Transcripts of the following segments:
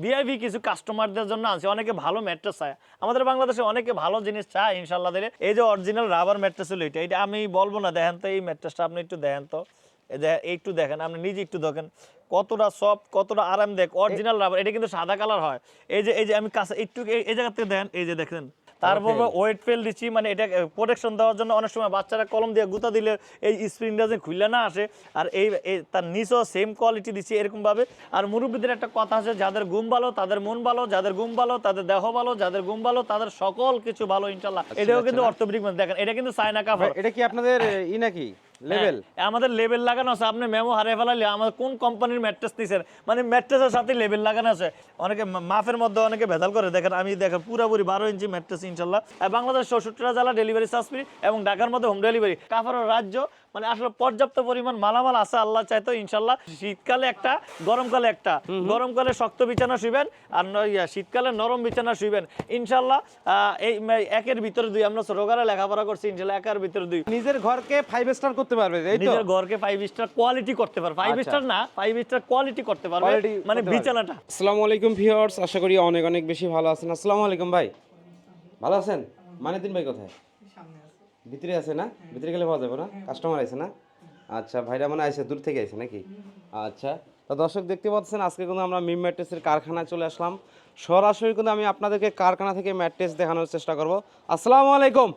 VIP কিছু কাস্টমারদের জন্য আছে অনেকে ভালো ম্যাট্রেস চায়। আমাদের বাংলাদেশে অনেকে ভালো জিনিস চায় ইনশাল্লাহ দিলে। এই যে অরিজিনাল রাবার ম্যাট্রেস হলো এটা এটা আমি বলব না, দেখেন তো এই ম্যাট্রেসটা আপনি একটু দেখেন তো। একটু দেখেন, আপনি নিজে একটু দেখেন। কতটা সফট কতটা আরাম দেখ অরিজিনাল রাবার এটা কিন্তু সাদা কালার হয়। এই যে এই যে আমি কাছে একটু, এই- এই জায়গা থেকে দেখেন, এই যে দেখেন। তারপর ওয়েট ফেল দিচ্ছি মানে এটা প্রোটেকশন দেওয়ার জন্য অনেক সময় বাচ্চারা কলম দিয়ে গুঁতা দিলে এই স্প্রিংটা যে খুললে না আসে আর এই তার নিচও সেম কোয়ালিটি দিচ্ছি এরকম ভাবে আর মুরব্বীদের একটা কথা আছে যাদের ঘুম ভালো তাদের মন ভালো যাদের ঘুম ভালো তাদের দেহ ভালো যাদের ঘুম ভালো তাদের সকল কিছু ভালো ইনশাল্লাহ। এটাও কিন্তু অর্থোপেডিক দেখেন এটা কিন্তু সাইনা কাপড় এটা কি আপনাদের ই নাকি? লেভেল হ্যাঁ, আমাদের লেবেল লাগানো আছে। আপনি মেমো হারিয়ে ফেলালে আমাদের কোন কোম্পানির ম্যাট্রেস নিছেন? মানে ম্যাট্রেসের সাথে লেবেল লাগানো আছে। অনেকে মাফের মধ্যে অনেকে ভেজাল করে। দেখেন আমি দেখেন পুরোপুরি বারো ইঞ্চি ম্যাট্রেস ইনশাল্লাহ। বাংলাদেশ চৌষট্টিটা জেলা ডেলিভারি চার্জ ফ্রি এবং ঢাকার মধ্যে হোম ডেলিভারি কাপড়ের রাজ্য মানে আসলে পর্যাপ্ত পরিমাণ মালামাল আছে আল্লাহ চাইতো ইনশাল্লাহ। শীতকালে একটা গরমকালে একটা। গরমকালে শক্ত বিছানা শুইবেন আর শীতকালে নরম বিছানা শুইবেন। ইনশাল্লাহ আহ, এই একের ভিতরে দুই। আমরা ছোটকালে লেখাপড়া করছি ইনশাল্লাহ একের ভিতরে দুই। নিজের ঘরকে ফাইভ স্টার করতে পারবে এই তো। নিজের ঘরকে ফাইভ স্টার কোয়ালিটি করতে পারবে। ফাইভ আচ্ছা। স্টার না ফাইভ স্টার কোয়ালিটি করতে পারবে মানে বিছানাটা। আসসালামু আলাইকুম ভিউয়ার্স আশা করি অনেক অনেক বেশি ভালো আছেন। আসসালামু আলাইকুম ভাই। ভালো আছেন? মানিদিন ভাই কোথায়? ভিতরে আছে না? ভিতরে গেলে পাওয়া যাবে না? কাস্টমার আছে না? আচ্ছা ভাইরা মানে আইসে দূর থেকে আইসে নাকি? আচ্ছা তো দর্শক দেখতে পাচ্ছেন আজকে কিন্তু আমরা মিম ম্যাট্রেসের কারখানায় চলে আসলাম। সরাসরি কিন্তু আমি আপনাদেরকে কারখানা থেকে ম্যাট্রেস দেখানোর চেষ্টা করব। আসসালামু আলাইকুম।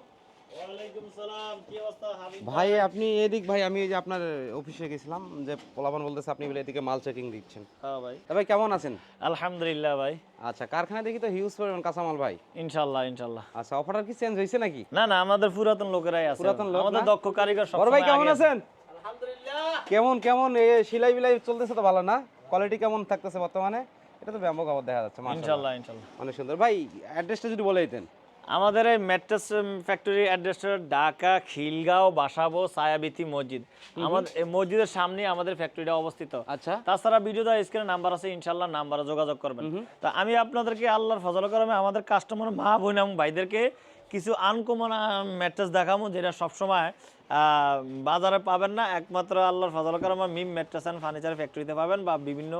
ভাই আপনি এদিক ভাই আমি এই যে আপনার অফিসে গেছিলাম যে পোলাপান বলতেছে আপনি বলে এদিকে মাল চেকিং দিচ্ছেন। হ্যাঁ ভাই। ভাই কেমন আছেন? আলহামদুলিল্লাহ ভাই। আচ্ছা কারখানা দেখি তো হিউজ পরিমাণ কাঁচামাল ভাই। ইনশাল্লাহ ইনশাল্লাহ। আচ্ছা অফারটা কি চেঞ্জ হয়েছে নাকি? না না আমাদের পুরাতন লোকেরাই আছে। পুরাতন লোক আমাদের দক্ষ কারিগর সব বড় ভাই কেমন আছেন? আলহামদুলিল্লাহ। কেমন কেমন? এ সেলাই বিলাই চলতেছে তো ভালো না? কোয়ালিটি কেমন থাকতেছে বর্তমানে? এটা তো ব্যাপক আবার দেখা যাচ্ছে মাশাআল্লাহ। ইনশাল্লাহ অনেক সুন্দর। ভাই অ্যাড্রেসটা যদি বলে দিতেন। আমাদের এই ম্যাট্রেস ফ্যাক্টরি অ্যাড্রেসটা ঢাকা খিলগাঁও বাসাবো ছায়াবিতি মসজিদ। আমাদের এই মসজিদের সামনে আমাদের ফ্যাক্টরিটা অবস্থিত। আচ্ছা। তাছাড়া ভিডিও দেওয়া স্ক্রিনে নাম্বার আছে ইনশাল্লাহ নাম্বারে যোগাযোগ করবেন। তা আমি আপনাদেরকে আল্লাহর ফজল করমে আমাদের কাস্টমার মা বোন এবং ভাইদেরকে কিছু আনকমন ম্যাট্রেস দেখাবো যেটা সবসময় আহ, বাজারে পাবেন না। একমাত্র আল্লাহর ফজল করমে মিম ম্যাট্রেস অ্যান্ড ফার্নিচার ফ্যাক্টরিতে পাবেন বা বিভিন্ন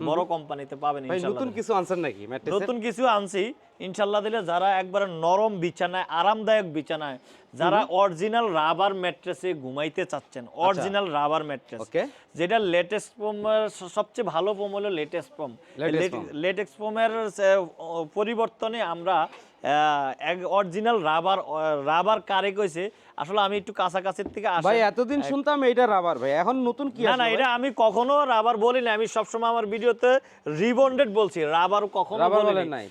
বড় কোম্পানিতে পাবেন নতুন কিছু আনসার নাকি? নতুন কিছু আনছি। ইনশাল্লাহ দিলে যারা একবারে নরম বিছানায় আরামদায়ক বিছানায় যারা অরিজিনাল রাবার ম্যাট্রেসে ঘুমাইতে চাচ্ছেন অরিজিনাল রাবার ম্যাট্রেস যেটা লেটেস্ট ফোমের সবচেয়ে ভালো ফোম হলো লেটেস্ট ফোম লেটেক্স ফোমের পরিবর্তনে আমরা অরিজিনাল রাবার রাবার কারে কইছে। আসলে আমি একটু কাছাকাছির থেকে আসি। ভাই এতদিন শুনতাম এইটা রাবার ভাই। এখন নতুন কি না না এটা আমি কখনো রাবার বলি না আমি সবসময় আমার ভিডিওতে রিবন্ডেড বলছি। রাবার কখনো বলি নাই।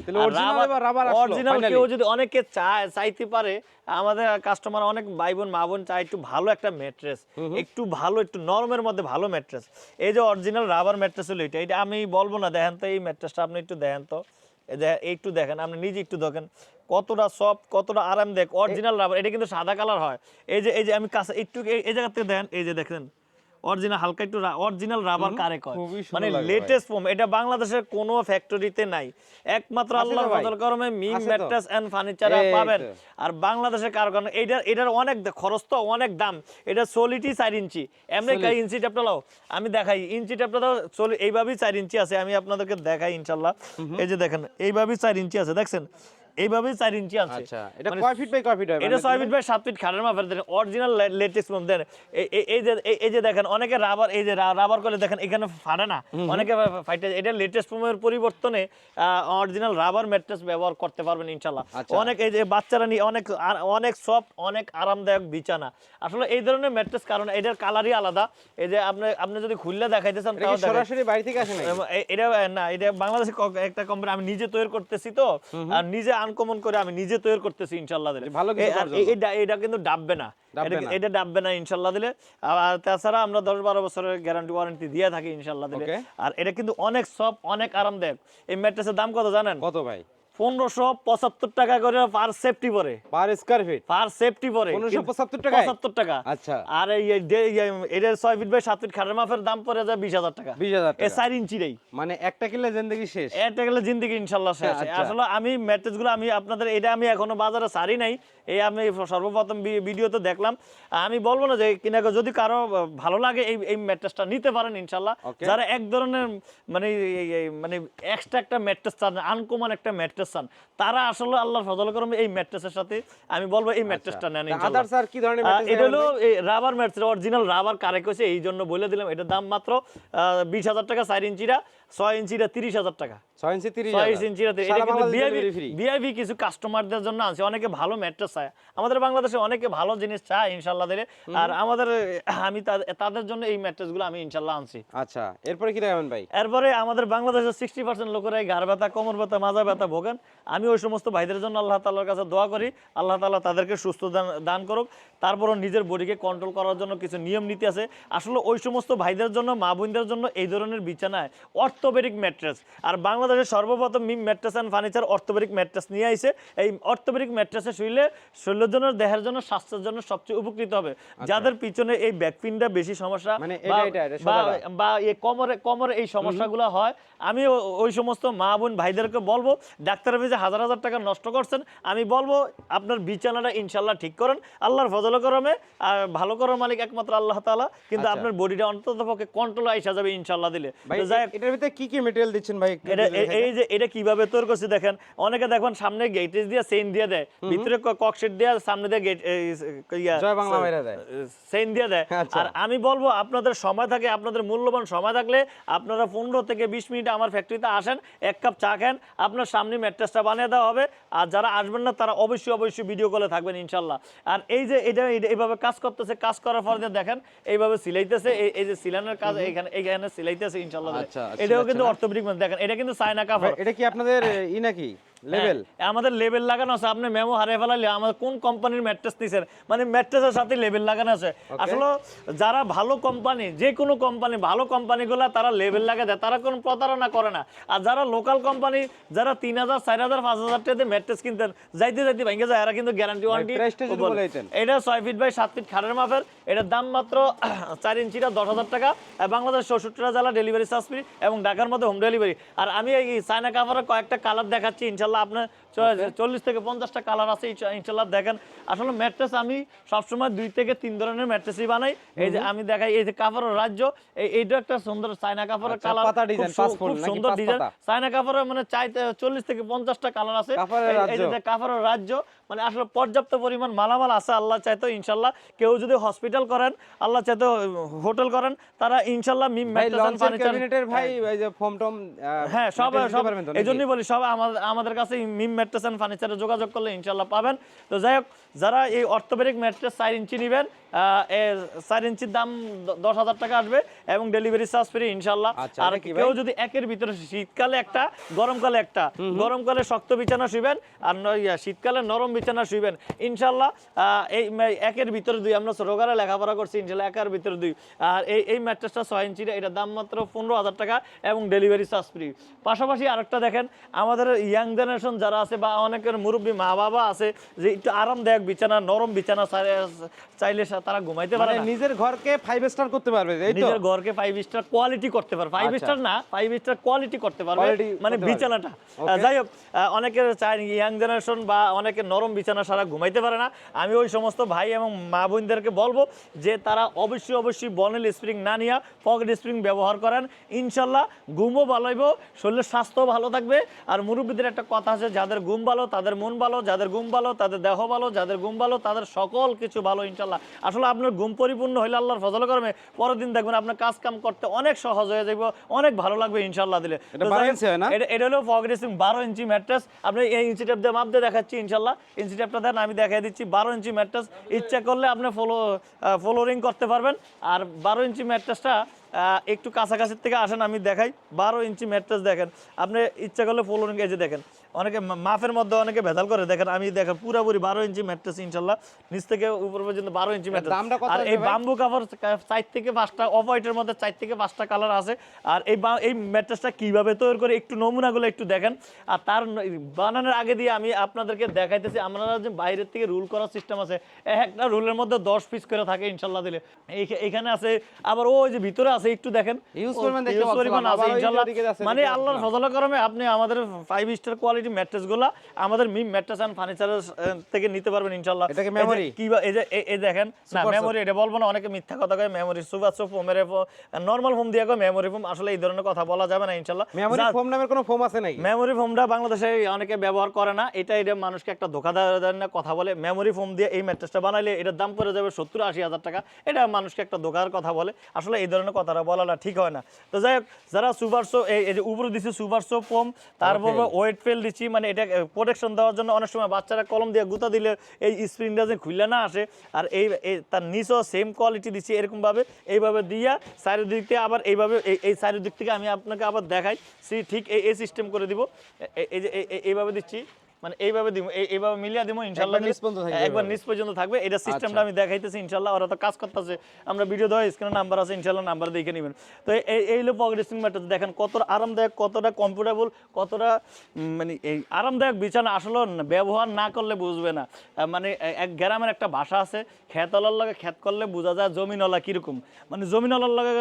এবার রাবার আসলো, অরিজিনাল কেউ যদি অনেকে চায় চাইতে পারে আমাদের কাস্টমার অনেক ভাই বোন মা বোন চায় একটু ভালো একটা ম্যাট্রেস একটু ভালো একটু নরমের মধ্যে ভালো ম্যাট্রেস এই যে অরিজিনাল রাবার ম্যাট্রেস হলো এটা এটা আমি বলব না দেখেন তো এই ম্যাট্রেসটা আপনি একটু দেখেন তো। একটু দেখেন, আপনি নিজে একটু দেখেন। কতটা সফট কতটা আরাম দেখ অরিজিনাল রাবার এটা কিন্তু সাদা কালার হয়। এই যে এই যে আমি কাছে একটু, এই- জায়গা থেকে দেখেন, এই যে দেখেন। অরিজিনাল হালকা একটু অরিজিনাল রাবার কারে কয়। মানে লেটেস্ট ফোম এটা বাংলাদেশের কোনো ফ্যাক্টরিতে নাই। একমাত্র আল্লাহর ফজল করমে মিম ম্যাট্রেস এন্ড ফার্নিচারে পাবেন। আর বাংলাদেশের কারখানা এটার এটার অনেক খরচ তো অনেক দাম। এটা সোলিটি চার ইঞ্চি। এমনি ইঞ্চি ট্যাপটা লাও আমি দেখাই। ইঞ্চি ট্যাপটা দাও চলি এইভাবেই চার ইঞ্চি আছে। আমি আপনাদেরকে দেখাই ইনশাল্লাহ। এই যে দেখেন এইভাবেই চার ইঞ্চি আছে। দেখছেন? এইভাবেই চার ইঞ্চি আছে আচ্ছা এটা মানে কয় ফিট বাই কয় ফিট হবে এটা ছয় ফিট বাই সাত ফিট খাটের মাপের দেন। অরিজিনাল লেটেক্স ফোম দেন। এই- যে এই- যে দেখেন অনেকে রাবার এই যে রাবার করে দেখেন এখানে ফাটে না। অনেকে ফাইটে এটা লেটেস্ট ফোমের পরিবর্তনে অরিজিনাল রাবার ম্যাট্রেস ব্যবহার করতে পারবেন ইনশাল্লাহ আচ্ছা। অনেক এই যে বাচ্চারা নিয়ে অনেক অনেক সফট অনেক আরামদায়ক বিছানা। আসলে এই ধরনের ম্যাট্রেস কারণ এটার কালারই আলাদা। এই যে আপনি আপনি যদি খুললে দেখাইতে চান তাও সরাসরি বাড়ি থেকে আসে এ- এটা না এটা বাংলাদেশে একটা কোম্পানি আমি নিজে তৈরি করতেছি তো। আর নিজে আনকমন করে আমি নিজে তৈরি করতেছি ইনশাল্লাহ দিলে। ভালো এটা এটা কিন্তু ডাববে না। এটা- ডাববে না। ইনশাল্লাহ দিলে। আর তাছাড়া আমরা দশ বারো বছরের গ্যারান্টি ওয়ারেন্টি দিয়ে থাকি ইনশাল্লাহ দিলে। আর এটা কিন্তু অনেক সব অনেক আরামদায়ক। এই ম্যাট্রেসের দাম কত জানেন? কত ভাই? পনেরোশো পঁচাত্তর টাকা করে পার সেফটি পরে। Per square feet per safety পরে। 1575 টাকায়? পঁচাত্তর টাকা। আচ্ছা। আর এই এটার ছয় ফিট বাই সাত ফিট খাটের মাপের দাম পড়ে যায় বিশ হাজার টাকা। বিশ হাজার এ টাকা ইঞ্চিরই মানে একটা জিন্দগি শেষ। জিন্দিগি ইনশাল্লাহ শেষ। আচ্ছা। আসলে আমি আমি আপনাদের এটা আমি এখনও বাজারে সারি নাই। এই আমি সর্বপ্রথম ভিডিওতে দেখলাম। আমি বলব না যে কিনা যদি কারও ভালো লাগে এই এই ম্যাট্রেসটা নিতে পারেন ইনশাল্লাহ। যারা এক ধরনের মানে মানে এক্সট্রা একটা ম্যাট্রেস চান আনকমন একটা ম্যাট্রেস চান তারা আসলে আল্লাহর ফজল করমে এই ম্যাট্রেসের সাথে আমি বলব এই ম্যাট্রেসটা নেন ইনশাল্লাহ। আদার স্যার কি ধরনের mattress এটা হলো ভাই? Rubber mats original rubber correct হয়েছে এই জন্য বলে দিলাম। এটার দাম মাত্র বিশ হাজার টাকা চার ইঞ্চিরা ছয় ইঞ্চিরা তিরিশ হাজার টাকা। ছয় ইঞ্চি তিরিশ ছয় হাজার। ইঞ্চিরা এটা কিন্তু ভিআইপি ভিআইপি কিছু কাস্টমারদের জন্য আছে অনেকে ভালো ম্যাট্রেস চায়। আমাদের বাংলাদেশে অনেকে ভালো জিনিস চায় ইনশাল্লাহ দিলে আর আমাদের আমি তাদের- জন্য এই ম্যাট্রেসগুলো আমি ইনশাল্লাহ আনছি। আচ্ছা এরপরে কি দেখাবেন ভাই? এরপরে আমাদের বাংলাদেশের সিক্সটি পার্সেন্ট লোকেরাই ঘাড় ব্যথা কোমর ব্যথা মাজা ব্যথা ভোগেন। আমি ওই সমস্ত ভাইদের জন্য আল্লাহ তাল্লার কাছে দোয়া করি। আল্লাহ তাল্লাহ তাদেরকে সুস্থ দান দান করুক। তারপরও নিজের বডিকে কন্ট্রোল করার জন্য কিছু নিয়ম নীতি আছে। আসলে ওই সমস্ত ভাইদের জন্য মা বোনদের জন্য এই ধরনের বিছানায় অর্থোপেডিক ম্যাট্রেস। আর বাংলাদেশের সর্বপ্রথম Mim mattress and furniture orthopaedic mattress নিয়ে আইছে। এই অর্থোপেডিক ম্যাট্রেসে শুইলে শরীরের জন্য দেহের জন্য স্বাস্থ্যের জন্য সবচেয়ে উপকৃত হবে। যাদের পিছনে এই ব্যাকপিনটা বেশি সমস্যা মানে বা- এই কোমরে কোমরে এই সমস্যাগুলো হয় আমি ওই সমস্ত মা বোন ভাইদেরকে বলব ডাক্তারের ফিজে হাজার হাজার টাকা নষ্ট করছেন আমি বলব আপনার বিছানাটা ইনশাল্লাহ ঠিক করেন আল্লাহর ফজল করমে আর ভালো করার মালিক একমাত্র আল্লাহ তাআলা কিন্তু আচ্ছা। আপনার বডিটা অন্তত পক্ষে কন্ট্রোল আইসা যাবে ইনশাল্লাহ দিলে এটার ভিতরে কি কি মেটেরিয়াল দিচ্ছেন ভাই এটা। এই যে এটা কীভাবে তৈরি করছে দেখেন অনেকে দেখবেন সামনে গেটেজ দিয়ে চেইন দিয়ে দেয় ভিতরে ককশিট দিয়ে সামনে দিয়ে গেট দেয়। চেইন দিয়ে দেয় আচ্ছা। আর আমি বলব আপনাদের সময় থাকে আপনাদের মূল্যবান সময় থাকলে আপনারা পনেরো থেকে বিশ মিনিট আমার ফ্যাক্টরিতে আসেন এক কাপ চা খান আপনার সামনে ম্যাট্রেসটা বানিয়ে দেওয়া হবে। আর যারা আসবেন না তারা অবশ্যই অবশ্যই ভিডিও কলে থাকবেন ইনশাল্লাহ আর এই যে এটা এইভাবে কাজ করতেছে কাজ করার পর যে দেখেন এইভাবে সিলাইতেছে এই যে সিলানোর কাজ এখানে এখানে সিলাইতেছে ইনশাল্লাহ আচ্ছা, এটাও কিন্তু? অর্থোপেডিক দেখেন এটা কিন্তু সাইনা কাপড়। এটা কি আপনাদের ই নাকি? লেভেল হ্যাঁ, আমাদের লেবেল লাগানো আছে। আপনি মেমো হারিয়ে ফেলালে আমাদের কোন কোম্পানির ম্যাট্রেস নিছেন? মানে ম্যাট্রেসের সাথে লেবেল লাগানো আছে। আসলে যারা ভালো কোম্পানি যে কোনো কোম্পানি ভালো কোম্পানিগুলো তারা লেবেল লাগা দেয়। তারা কোনো প্রতারণা করে না। আর যারা লোকাল কোম্পানি যারা তিন হাজার চার হাজার পাঁচ হাজার টাকাতে ম্যাট্রেস কিনতেন যাইতে যাইতে ভেঙে যায়। এরা কিন্তু গ্যারান্টি ওয়ারেন্টি। এটা ছয় ফিট বাই সাত ফিট খাটের মাপের। এটার দাম মাত্র চার ইঞ্চিটা দশ হাজার টাকা। বাংলাদেশ চৌষট্টিটা জেলা ডেলিভারি চার্জ ফ্রি এবং ঢাকার মধ্যে হোম ডেলিভারি আর আমি এই চায়না কাভারের কয়েকটা কালার দেখাচ্ছি ইনশাল্লাহ আপনার চল্লিশ থেকে পঞ্চাশটা কালার আছে ইনশাল্লাহ দেখেন। আসলে ম্যাট্রেস আমি সবসময় দুই থেকে তিন ধরনের ম্যাট্রেসই বানাই। এই যে আমি দেখাই এই যে কাপড়ের রাজ্য এইটা একটা সুন্দর চায়না কাপড়ের আচ্ছা, কালার ফুল খুব সুন্দর ডিজাইন চায়না কাপড়ের মানে চাইতে চল্লিশ থেকে পঞ্চাশটা কালার আছে। এই- যে। কাপড়ের রাজ্য মানে আসলে পর্যাপ্ত পরিমাণ মালামাল আছে আল্লাহ চাইতো ইনশাল্লাহ কেউ যদি হসপিটাল করেন আল্লাহ চাইতো হোটেল করেন তারা ইনশাল্লাহ মিম ভাই ফার্নিচার ভাই যে ফোম টম হ্যাঁ সব সব পারবেন তো এই জন্যই বলি সব আমাদের আমাদের কাছে মিম ম্যাট্রেস এন্ড ফার্নিচারে যোগাযোগ করলে ইনশাল্লাহ পাবেন। তো যাই হোক যারা এই অর্থোপেডিক ম্যাট্রেস চার ইঞ্চি নেবেন চার ইঞ্চির দাম দশ হাজার টাকা আসবে এবং ডেলিভারি চার্জ ফ্রি ইনশাল্লাহ আচ্ছা, আর? কেউ যদি একের ভিতরে শীতকালে একটা গরমকালে একটা গরমকালে শক্ত বিছানা শুইবেন আর শীতকালে নরম বিছানা শুইবেন ইনশাল্লাহ এই একের ভিতরে দুই আমরা ছোটকালে লেখাপড়া করছি ইনশাল্লাহ একের ভিতরে দুই। আর এই এই ম্যাট্রেসটা ছয় ইঞ্চির এটা দাম মাত্র পনেরো হাজার টাকা এবং ডেলিভারি চার্জ ফ্রি। পাশাপাশি আরেকটা দেখেন আমাদের ইয়াং জেনারেশন যারা আছে বা অনেকের মুরব্বী মা বাবা আছে যে একটু আরামদায়ক বিছানা নরম বিছানা চাইলে তারা ঘুমাইতে পারে মানে নিজের ঘরকে ফাইভ স্টার করতে পারবে নিজের ঘরকে ফাইভ স্টার কোয়ালিটি করতে পারবে। ফাইভ আচ্ছা। স্টার না ফাইভ স্টার কোয়ালিটি করতে পারবে। মানে বিছানাটা। যাই হোক অনেকের ইয়াং জেনারেশন বা অনেকে নরম বিছানা সারা ঘুমাইতে পারে না। আমি ওই সমস্ত ভাই এবং মা বোনদেরকে বলব যে তারা অবশ্যই অবশ্যই বনেল স্প্রিং না নিয়ে পকেট স্প্রিং ব্যবহার করেন। ইনশাল্লাহ ঘুমও ভালো হইব শরীরের স্বাস্থ্য ভালো থাকবে। আর মুরব্বীদের একটা কথা আছে যাদের ঘুম ভালো তাদের মন ভালো যাদের ঘুম ভালো তাদের দেহ ভালো যাদের ঘুম ভালো তাদের সকল কিছু ভালো ইনশাল্লাহ আসলে আপনার ঘুম পরিপূর্ণ হইলে আল্লাহর ফজল করমে পরের দিন দেখবেন আপনার কাজ কাম করতে অনেক সহজ হয়ে যাবে অনেক ভালো লাগবে ইনশাল্লাহ দিলে। এটা তো 12 যাই হোক, ইঞ্চি না? এটা এটা হলো পকেট বারো ইঞ্চি ম্যাট্রেস আপনি এই ইঞ্চি টেপ দিয়ে মাপ দিয়ে দেখাচ্ছি ইনশাল্লাহ ইঞ্চি টেপটা দেন আমি দেখাই দিচ্ছি বারো ইঞ্চি ম্যাট্রেস ইচ্ছা করলে আপনি ফলো ফলোরিং করতে পারবেন। আর বারো ইঞ্চি ম্যাট্রেসটা একটু কাছাকাছির থেকে আসেন আমি দেখাই। বারো ইঞ্চি ম্যাট্রেস দেখেন। আপনি ইচ্ছা করলে এই যে দেখেন অনেকে মা- মাপের মধ্যে অনেকে ভেজাল করে। দেখেন আমি দেখেন পুরোপুরি বারো ইঞ্চি ম্যাট্রেস ইনশাল্লাহ। নিচ থেকে উপর পর্যন্ত বারো ইঞ্চি ম্যাট্রেস। আর এই বাম্বু কাভার চার থেকে পাঁচটা অফ হোয়াইটের মধ্যে চার থেকে পাঁচটা কালার আছে। আর এই বা- এই ম্যাট্রেসটা কীভাবে তৈরি করে একটু নমুনাগুলো একটু দেখেন। আর তার বানানোর আগে দিয়ে আমি আপনাদেরকে দেখাইতেছি আপনারা যে বাইরের থেকে রুল করার সিস্টেম আছে এক একটা রুলের মধ্যে দশ পিস করে থাকে ইনশাল্লাহ দিলে। এই- এইখানে আছে আবার ওই যে ভিতরে আছে একটু দেখেন। মানে আল্লাহর। ফজল করমে আপনি আমাদের ফাইভ স্টার কোয়ালিটি ম্যাট্রেসগুলা আমাদের মিম ম্যাট্রেস অ্যান্ড ফার্নিচারের থেকে নিতে পারবেন ইনশাল্লাহ। এটা কি এই কি এই যে এই- দেখেন না মেমোরি এটা বলব না অনেকে মিথ্যা কথা কয় মেমোরি সুপার সো ফোমের নর্মাল ফোম দিয়ে কয় মেমোরি ফোম আসলে এই ধরনের কথা বলা যাবে না ইনশাল্লাহ। মেমোরি ফোম নামের কোনো ফোম আছে নাকি? মেমোরি ফোমটা বাংলাদেশে অনেকে ব্যবহার করে না এটা এটা মানুষকে একটা ধোকা দেওয়ার কথা বলে। মেমোরি ফোম দিয়ে এই ম্যাট্রেসটা বানাইলে এটার দাম পড়ে যাবে সত্তর আশি হাজার টাকা এটা মানুষকে একটা ধোকার কথা বলে। আসলে এই ধরনের কথাটা বলাটা ঠিক হয় না। তো যাই হোক যারা সুপার সো এই যে উপরে দিচ্ছি সুপার সো ফোম তারপর ওয়েট ফেল দিচ্ছি মানে এটা প্রোটেকশন দেওয়ার জন্য অনেক সময় বাচ্চারা কলম দিয়ে গুঁতা দিলে এই স্প্রিংটা যে খুললে না আসে। আর এই তার নিচেও সেম কোয়ালিটি দিচ্ছি এরকমভাবে এইভাবে দিয়া চারিদিক থেকে আবার এইভাবে এই এই চারিদিক থেকে আমি আপনাকে আবার দেখাই। সি ঠিক এই এই সিস্টেম করে দিব। এই যে এই- এই- এইভাবে দিচ্ছি। মানে এইভাবে দিব এইভাবে মিলিয়ে দিব ইনশাল্লাহ একবার নিচ পর্যন্ত থাকবে এটা সিস্টেমটা আমি দেখাইতেছি ইনশাল্লাহ ওরা তো কাজ করতেছে। আমরা ভিডিও দেওয়া স্ক্রিনে নাম্বার আছে ইনশাল্লাহ নাম্বার দেখে নেবেন। তো এই- এই হলো পকেট ম্যাট্রেস দেখেন কতটা আরামদায়ক কতটা কমফোর্টেবল কতটা মানে এই আরামদায়ক বিছানা আসলে ব্যবহার না করলে বুঝবে না। মানে এক গ্রামের একটা ভাষা আছে খেতলার লাগে খেত করলে বোঝা যায় জমিনওয়ালা কীরকম। মানে জমিনওয়ালার লাগে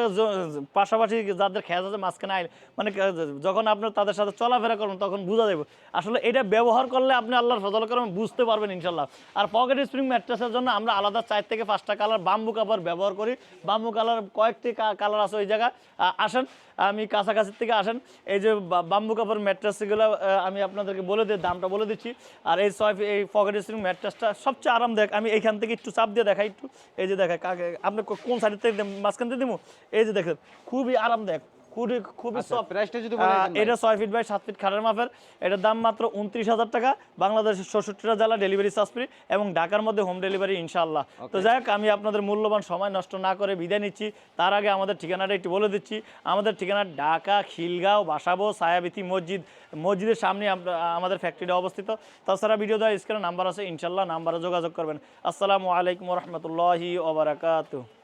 পাশাপাশি যাদের খেত আছে মাঝখানে আইল মানে যখন আপনার তাদের সাথে চলাফেরা করবেন তখন বোঝা যাবে আসলে এটা ব্যবহার করলে আপনি আল্লাহর ফজল করবেন বুঝতে পারবেন ইনশাল্লাহ। আর পকেট স্প্রিং ম্যাট্রেসের জন্য আমরা আলাদা চার থেকে পাঁচটা কালার বাম্বু কাপড় ব্যবহার করি। বাম্বু কালার কয়েকটি কালার আছে ওই জায়গায়। আসেন, আমি কাছাকাছি থেকে আসেন। এই যে বাম্বু কাপড় ম্যাট্রেসগুলো আমি আপনাদেরকে বলে দিই দামটা বলে দিচ্ছি। আর এই ছয় এই পকেট স্প্রিং ম্যাট্রেসটা সবচেয়ে আরামদায়ক। আমি এইখান থেকে একটু চাপ দিয়ে দেখাই, একটু। এই যে দেখাই আপনি কোন সাইড থেকে মাঝখান থেকে দিব এই যে দেখেন, খুবই আরামদায়ক। খুবই খুবই আচ্ছা, সফট প্রাইসটা যদি এটা ছয় ফিট বাই সাত ফিট খাটের মাপের। এটার দাম মাত্র উনত্রিশ হাজার টাকা। বাংলাদেশের ষষ্ঠটা জেলা ডেলিভারি চার্জ ফ্রি এবং ঢাকার মধ্যে হোম ডেলিভারি ইনশাআল্লাহ। তো যাই হোক আমি আপনাদের মূল্যবান সময় নষ্ট না করে বিদায় নিচ্ছি। তার আগে আমাদের ঠিকানাটা একটু বলে দিচ্ছি। আমাদের ঠিকানা ঢাকা খিলগাঁও বাসাবো সায়াবিতি মসজিদ। মসজিদের সামনে আমাদের ফ্যাক্টরিটা অবস্থিত। তাছাড়া ভিডিও দেওয়া স্ক্রিনে নাম্বার আছে। ইনশাল্লাহ নাম্বারে যোগাযোগ করবেন। আসসালামু আলাইকুম রহমতুল্লাহি ওবরাকাতু